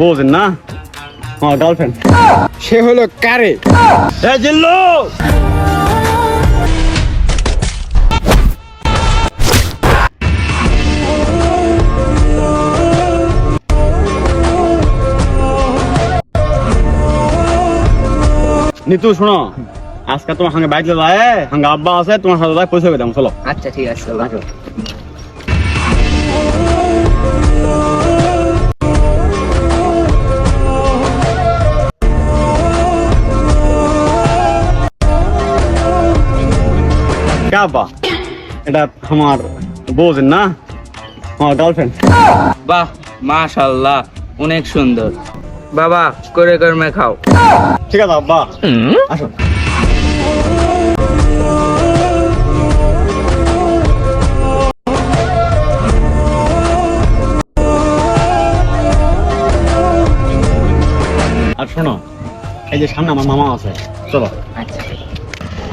বোঝেন না? আমার গার্লফ্রেন্ড সে হলো কারে? এ জিল্লু! নিতু শোনো। আজকে তোমার সঙ্গে বাইক যায় সঙ্গে আব্বা আছে তোমার সাথে পয়সা দাম চলো। আচ্ছা ঠিক আছে চলো আসো কে আব্বা এটা আমার বোঝেন না আমার গার্লফ্রেন্ড বাহ মাশাল্লাহ অনেক সুন্দর। বাবা করে কর্মে খাও। ঠিক আছে আব্বা আসো। আর শোনো এই যে সামনে আমার মামা আছে চলো। আচ্ছা।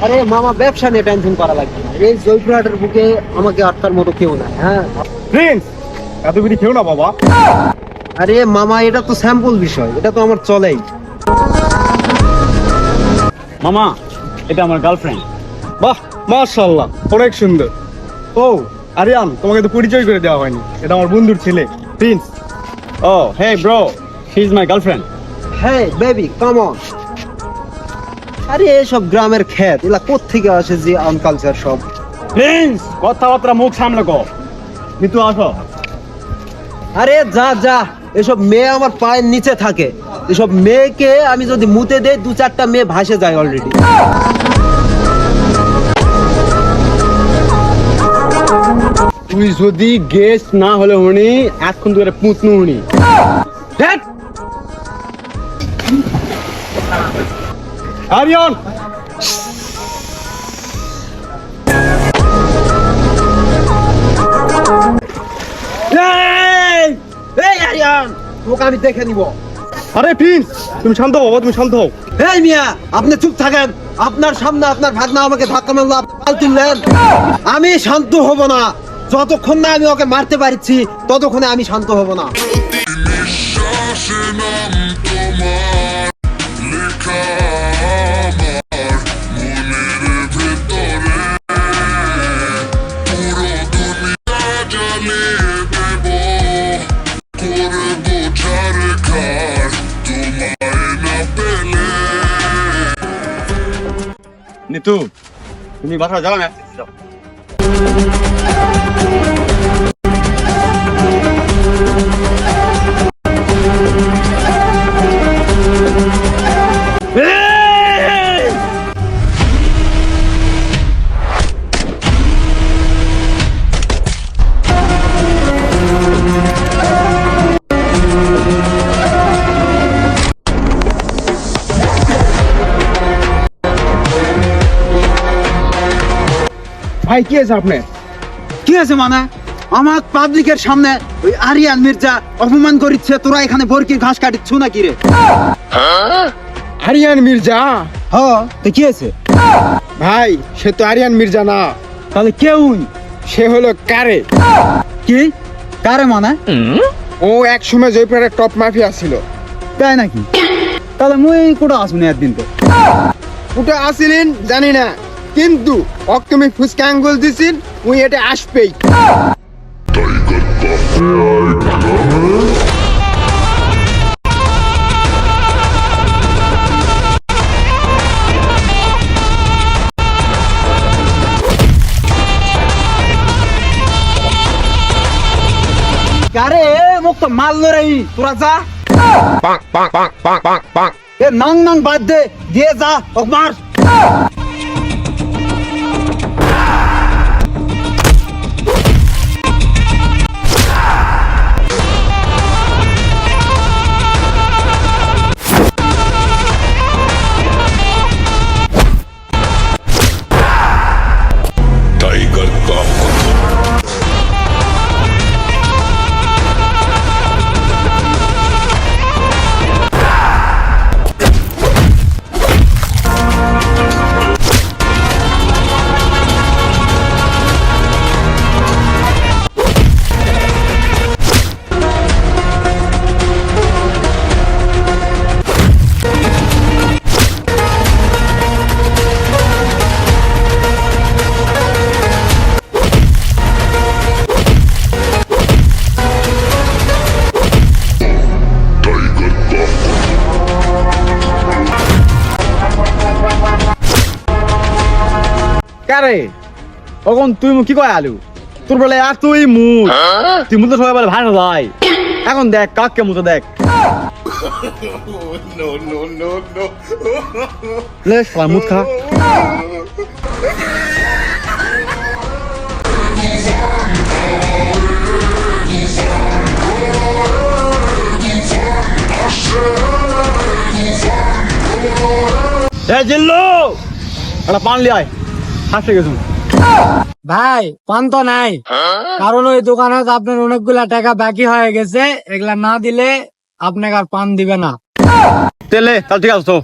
আরে মামা ব্যবসা নিয়ে টেনশন করা লাগবে না। এই জয়পুরহাটের বুকে আমাকে আটকার মতো কেউ নাই হ্যাঁ? প্রিন্স এত বিড়ি খেও না বাবা। আরে মামা এটা তো স্যাম্পল বিষয় এটা তো আমার চলেই। মামা এটা আমার গার্লফ্রেন্ড বাহ মাশাআল্লাহ অনেক সুন্দর। ও আরিয়ান তোমাকে তো পরিচয় করে দেওয়া হয়নি এটা আমার বন্ধুর ছেলে Prince O hey bro she is my girlfriend হ্যাঁ বেবি কাম অন আরে এসব গ্রামের ক্ষেত এগুলা কোত্থেকে আসে যে আনকালচার সব? প্রিন্স কথাবার্তা মুখ সামলে কো মিতু আসো। আরে যা যা এসব মেয়ে আমার পায়ের নিচে থাকে। এসব মেয়েকে আমি যদি মুতে দেই দু চারটা মেয়ে ভাসে যায় অলরেডি তুই যদি গেস্ট না হলে হনি এখন তুই পুতনু উনি। আরিয়ান এই আরিয়ান তোকে আমি দেখে নিব। আরে প্রিন্স! তুমি শান্ত হও বাবা তুমি শান্ত হও। এই মিয়া! আপনি চুপ থাকেন। আপনার সামনে আপনার ভাগনা আমাকে ধাক্কা মারলো আপনি পাল তুললেন। আমি শান্ত হব না। যতক্ষণ না আমি ওকে মারতে পারছি ততক্ষণে আমি শান্ত হব না। নিঃশ্বাসে নাম তোমার লেখা নিতু তুমি বাসা যাও না? ভাই কি আছে আপনার? কি আছে মানে? আমার পাবলিকের সামনে ওই আরিয়ান মির্জা অপমান করিচ্ছে তোরা এখানে বরকির ঘাস কাটিচ্ছ নাকি রে? আরিয়ান মির্জা? হ তো কি আছে ভাই সে তো আরিয়ান মির্জা না। তাহলে কেউ সে হলো কারে। কি? কারে মানে? ও এক সময় জয়পুরের টপ মাফিয়া ছিল। তাই নাকি? তাহলে মুই কোটা আসুন একদিন তো। ওটা আসিলেন জানি না। কিন্তু অক তুমি ফুসকা আঙ্গুল দিছিন উই এটা আসবেই। কারে মুখ তো মারলো রে তোরা যা। এ নাং নাং বাদ দে দিয়ে যা ওক মার রে তখন তুই কি কয় আলু? তোর বলে আর তুই মুখ তুই মুখ তো সবাই বলে ভালো ভাই এখন দেখ কাককে মুখে দেখ। মুখ খা। এ জিল্লু! একটা পান লি আয়। হাসে গেছুন ভাই পান তো নাই। কারণ ওই দোকানে তো আপনার অনেকগুলা টাকা বাকি হয়ে গেছে এগুলা না দিলে আপনাকে আর পান দিবে না। তেলে তাহলে ঠিক আছে তো